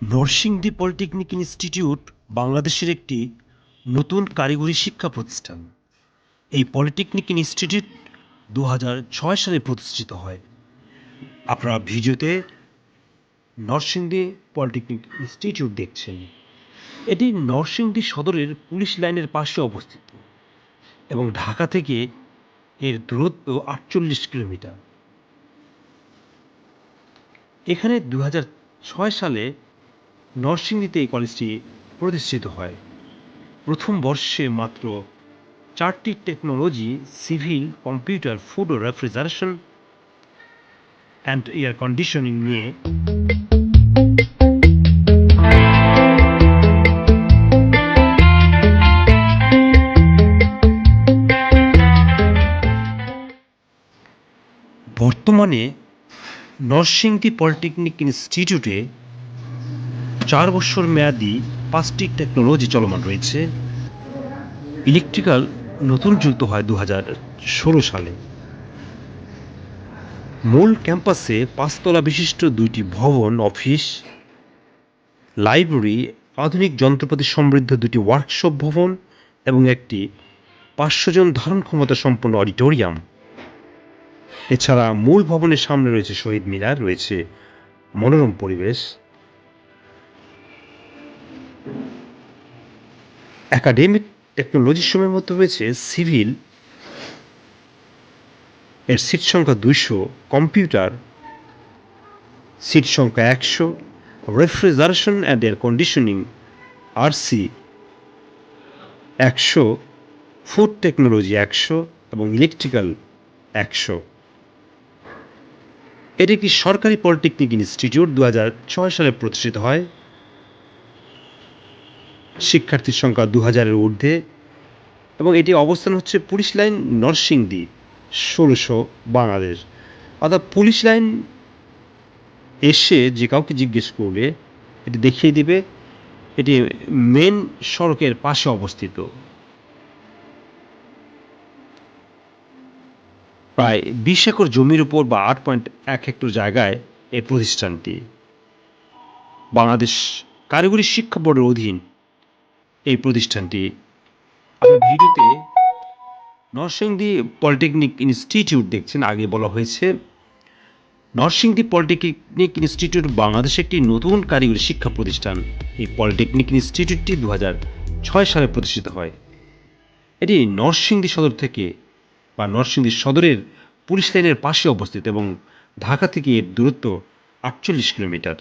Narsingdi polytechnic institute বাংলাদেশের একটি নতুন কারিগরি শিক্ষা প্রতিষ্ঠান। এই পলিটেকনিক ইনস্টিটিউট দু ছয় সালে প্রতিষ্ঠিত হয়। আপনারা ভিডিওতে নরসিংদী পলিটেকনিক ইনস্টিটিউট দেখছেন। এটি নরসিংদী সদরের পুলিশ লাইনের পাশে অবস্থিত এবং ঢাকা থেকে এর দূরত্ব আটচল্লিশ কিলোমিটার। এখানে দু ছয় সালে নরসিংদীতে এই কলেজটি প্রতিষ্ঠিত হয়। প্রথম বর্ষে মাত্র চারটি টেকনোলজি, সিভিল, কম্পিউটার ফুড ও রেফ্রিজারেশন অ্যান্ড এয়ার কন্ডিশনিং নিয়ে বর্তমানে নরসিংদী পলিটেকনিক ইনস্টিটিউটে চার বছর মেয়াদি পাঁচটি টেকনোলজি চলমান রয়েছে। ইলেকট্রিক্যাল নতুন যুক্ত হয় দু ষোলো সালে। মূল ক্যাম্পাসে পাঁচতলা বিশিষ্ট দুইটি ভবন, অফিস, লাইব্রেরি, আধুনিক যন্ত্রপাতি সমৃদ্ধ দুটি ওয়ার্কশপ ভবন এবং একটি পাঁচশো জন ধারণ ক্ষমতা সম্পন্ন অডিটোরিয়াম। এছাড়া মূল ভবনের সামনে রয়েছে শহীদ মিনার, রয়েছে মনোরম পরিবেশ একাডেমিক টেকনোলজির সময়ের মধ্যে রয়েছে সিভিল, এর সিট সংখ্যা দুইশো, কম্পিউটার, সিট সংখ্যা একশো, refrigeration and air conditioning, R C, food technology একশো এবং ইলেকট্রিক্যাল একশো। এটি একটি সরকারি পলিটেকনিক ইনস্টিটিউট দু সালে প্রতিষ্ঠিত হয়। শিক্ষার্থীর সংখ্যা দু হাজারের ঊর্ধ্বে এবং এটি অবস্থান হচ্ছে পুলিশ লাইন নরসিংদী, ষোলোশো বাংলাদেশ। অর্থাৎ পুলিশ লাইন এসে যে কাউকে জিজ্ঞেস করলে এটি দেখিয়ে দিবে, এটি মেন সড়কের পাশে অবস্থিত। প্রায় বিশ একর জমির উপর বা আট পয়েন্ট এক হেক্টর জায়গায় এই প্রতিষ্ঠানটি। বাংলাদেশ কারিগরি শিক্ষা বোর্ডের অধীন এই প্রতিষ্ঠানটি। আপনি ভিডিওতে নরসিংদী পলিটেকনিক ইনস্টিটিউট দেখছেন, আগে বলা হয়েছে। নরসিংদী পলিটেকনিক ইনস্টিটিউট বাংলাদেশে একটি নতুন কারিগরি শিক্ষা প্রতিষ্ঠান। এই পলিটেকনিক ইনস্টিটিউটটি দু ছয় সালে প্রতিষ্ঠিত হয়। এটি নরসিংদী সদর থেকে বা নরসিংদী সদরের পুলিশ লাইনের পাশে অবস্থিত এবং ঢাকা থেকে এর দূরত্ব আটচল্লিশ kilometre.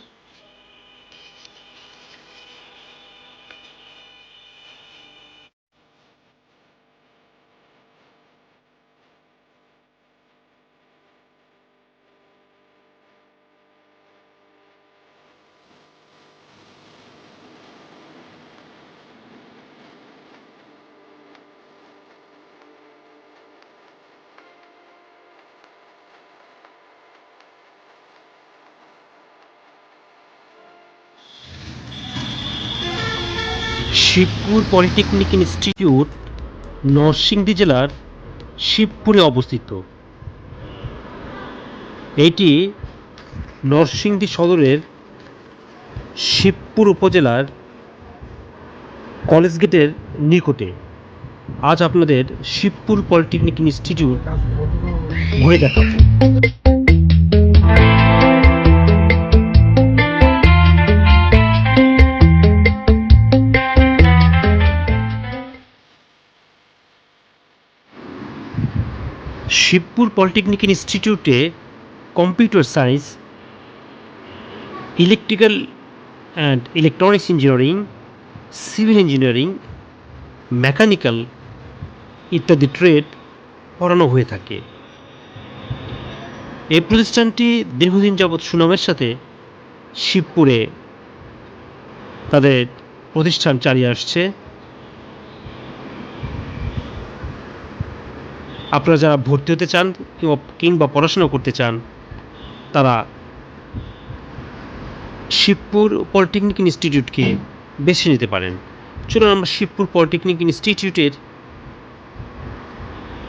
Shibpur polytechnic institute, Narsingdi জেলার শিবপুরে অবস্থিত। এটি নরসিংদী সদরের শিবপুর উপজেলার কলেজ গেটের নিকটে। আজ আপনাদের শিবপুর পলিটেকনিক ইনস্টিটিউট ঘুরে দেখাবো। শিবপুর পলিটেকনিক ইনস্টিটিউটে computer science, electrical and electronics engineering, civil engineering, mechanical ইত্যাদি ট্রেড পড়ানো হয়ে থাকে। এই প্রতিষ্ঠানটি দীর্ঘদিন যাবৎ সুনামের সাথে শিবপুরে তাদের প্রতিষ্ঠান চালিয়ে আসছে। আপনারা যারা ভর্তি হতে চান কিংবা পড়াশোনা করতে চান, তারা শিবপুর পলিটেকনিক ইনস্টিটিউটকে বেছে নিতে পারেন। চলুন আমরা শিবপুর পলিটেকনিক ইনস্টিটিউটের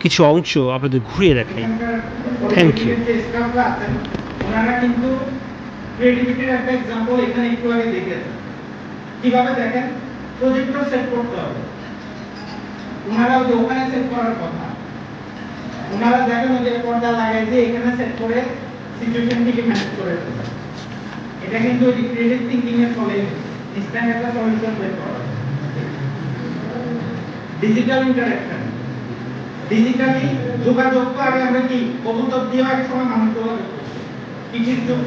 কিছু অংশ আপনাদের ঘুরিয়ে দেখাই। থ্যাংক ইউ কীভাবে দেখেন? প্রজেক্টর সেট করতে হবে। ওনারা ওখানে সেট করার কথা। ওনারা দেখেন যে পর্দা লাগাই দিয়ে এখানে সেট করে সিচুয়েশনটিকে ম্যানেজ করে এটা কিন্তু ক্রিয়েটিভ থিঙ্কিং এর ফলে ইনস্ট্যান্ট একটা সলিউশন বের করা ডিজিটাল ইন্টারাকশন ডিজিটালি যোগাযোগ তো আগে আমরা কি কবুতর দিয়ে এক সময় মানুষ যোগাযোগ চিঠির যুগ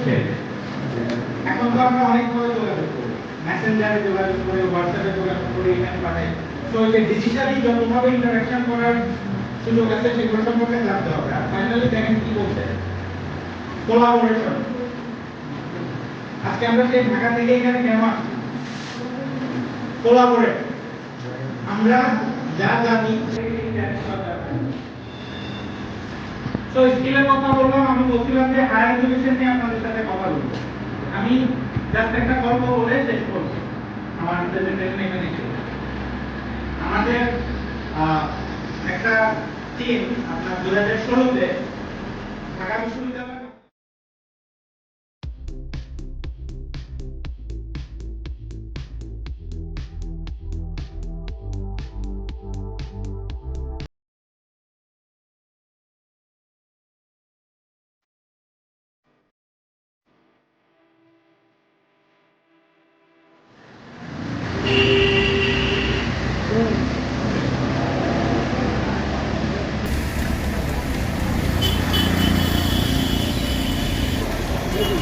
এখন তো আমরা অনেকভাবে যোগাযোগ করি। মেসেঞ্জারে যোগাযোগ করি হোয়াটসঅ্যাপে যোগাযোগ করি ইমেল পাঠাই। তো এই ডিজিটালি যতভাবে ইন্টারাকশন করার সুযোগ আছে সেগুলো সম্পর্কে জানতে হবে। আর ফাইনালি দেখেন কি বলছে। কোলাবোরেশন আজকে আমরা সেই ঢাকা থেকে এখানে কেন আসছি? কোলাবোরেট আমরা যা জানি তো স্কিলের কথা বললাম, আমি বলছিলাম যে হায়ার এডুকেশন নিয়ে আপনাদের সাথে কথা বলব। আমি জাস্ট একটা গল্প বলে শেষ করছি। আমার প্রেজেন্টেশন এখানে শেষ আমাদের টিম আপনার দু হাজার ষোলোতে ঢাকা বিশ্ববিদ্যালয়